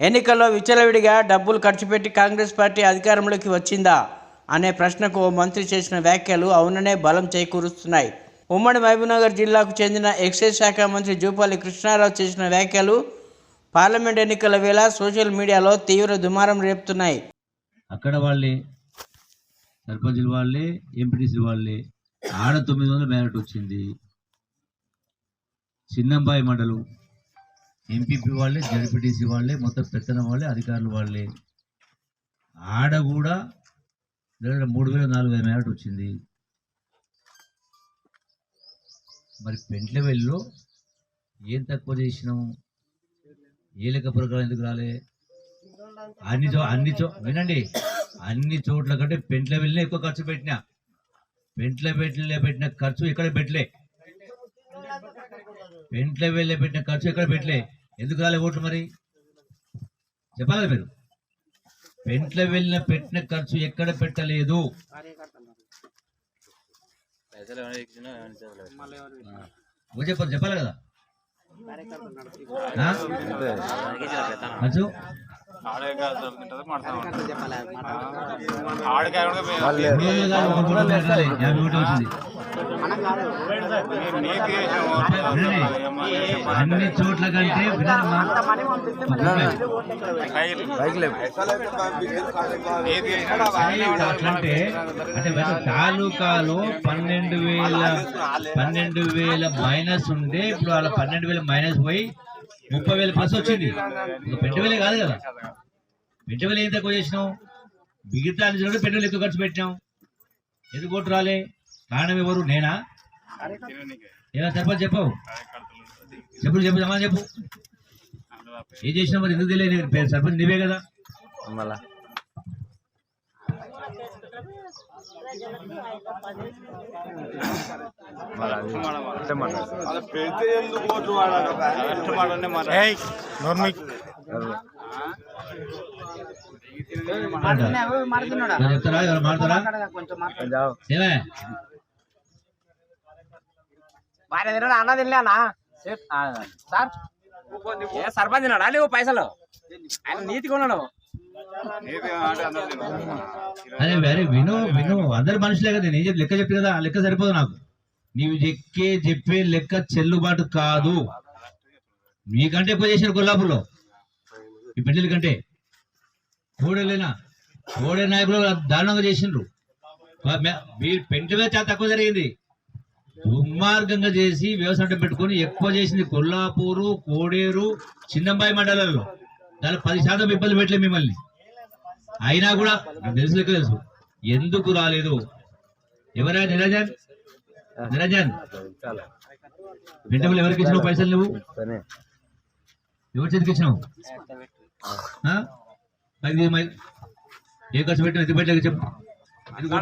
ఎన్నికల్లో విచ్చలవిడిగా డబ్బులు ఖర్చు పెట్టి కాంగ్రెస్ పార్టీ అధికారంలోకి వచ్చిందా అనే ప్రశ్నకు ఓ మంత్రి చేసిన వ్యాఖ్యలు అవుననే బలం చేకూరుస్తున్నాయి. ఉమ్మడి మహబూబ్నగర్ జిల్లాకు చెందిన ఎక్సైజ్ శాఖ మంత్రి జూపాలి కృష్ణారావు చేసిన వ్యాఖ్యలు పార్లమెంట్ ఎన్నికల వేళ సోషల్ మీడియాలో తీవ్ర దుమారం రేపుతున్నాయి. అక్కడ వాళ్ళే సర్పంచుల వాళ్ళే ఎంపీటీసీ వాళ్ళే ఆడ తొమ్మిది వందల మేరట్ వచ్చింది. చిన్నంబాయి మండలం ఎంపీపీ వాళ్ళే జడ్పీటీసీ వాళ్ళే మొత్తం పెత్తన వాళ్ళే అధికారులు వాళ్ళే. ఆడ కూడా దగ్గర మూడు వేల నాలుగు వేల మేరట్ వచ్చింది. మరి పెంట్లవెల్లిలో ఏం తక్కువ చేసినాం ఏ లెక్క ప్రకారం ఎందుకు రాలే? అన్ని చో అన్ని చో వినండి. అన్ని చోట్ల కంటే పెంట్ల ఎక్కువ ఖర్చు పెట్టినా. పెంట్ల వెళ్ళి పెట్టిన ఖర్చు ఇక్కడ పెట్టలే? పెంట్ల వెళ్ళే పెట్టిన ఖర్చు ఎక్కడ పెట్టలే? ఎందుకు రాలే ఓట్లు మరి? చెప్పాలి కదా మీరు? పెంట్ల వెళ్ళిన పెట్టిన ఖర్చు ఎక్కడ పెట్టలేదు. చెప్పాలి చెప్పాలి కదా యాభై వచ్చింది. వినండి, అన్ని చోట్ల కంటే అట్లంటే అంటే తాలూకాలో పన్నెండు వేల పన్నెండు వేల మైనస్ ఉండే ఇప్పుడు వాళ్ళ పన్నెండు వేల మైనస్ పోయి ముప్పై వేల ప్లస్ వచ్చింది. ఒక పెంట వేలే కాదు కదా. పెంట వేలు ఏం తక్కువ చేసినాం మిగతా పెంట వేలు ఎక్కువ ఖర్చు పెట్టినాం ఎందుకు ఓటు రాలే? కారణం ఎవరు? నేనా? ఏమైనా సర్పంచ్ చెప్పవు. చెప్పు చెప్పు సమాధానం చెప్పు. ఏం చేసినా మరి ఎందుకు తెలియదు పేరు సర్పంచ్ నీవే కదా. ఎవరు మాడతారా ఏమే భార్య తినడా అన్న తినలేనా? సార్. ఏ సర్పంచ్ తిన్నాడా? లేవు పైసలు. ఆయన నీతిగా ఉన్నాడు. అరే అరే విను విను. అందరు మనుషులే కదా నేను చెప్పి లెక్క చెప్పి కదా ఆ లెక్క సరిపోదు నాకు. నీవు ఎక్కే చెప్పే లెక్క చెల్లుబాటు కాదు. మీకంటే ఎక్కువ చేశారు కొల్లాపూర్లో. ఈ పెళ్ళి కంటే. కోడలేనా కోడే నాయకులు దారుణంగా చేసిండ్రు. వా- మే- మీరు పెంటమే చాలా తక్కువ జరిగింది. దుర్మార్గంగా చేసి వ్యవసాయం పెట్టుకొని ఎక్కువ చేసింది కొల్లాపూరు కోడేరు చిన్నంబాయి మండలాల్లో. దాని పది శాతం ఇబ్బంది పెట్టలే మిమ్మల్ని. అయినా కూడా నాకు తెలుసు తెలుసు. ఎందుకు రాలేదు? ఎవరా నిరంజన్? నిరంజన్? వెంటనే ఎవరికి ఇచ్చినావు పైసలు నువ్వు? ఎవరి చేతికి ఇచ్చినావు? ఏ ఖర్చు పెట్టిన ఎత్తి పెట్టలేక చెప్పు. ఎందుకు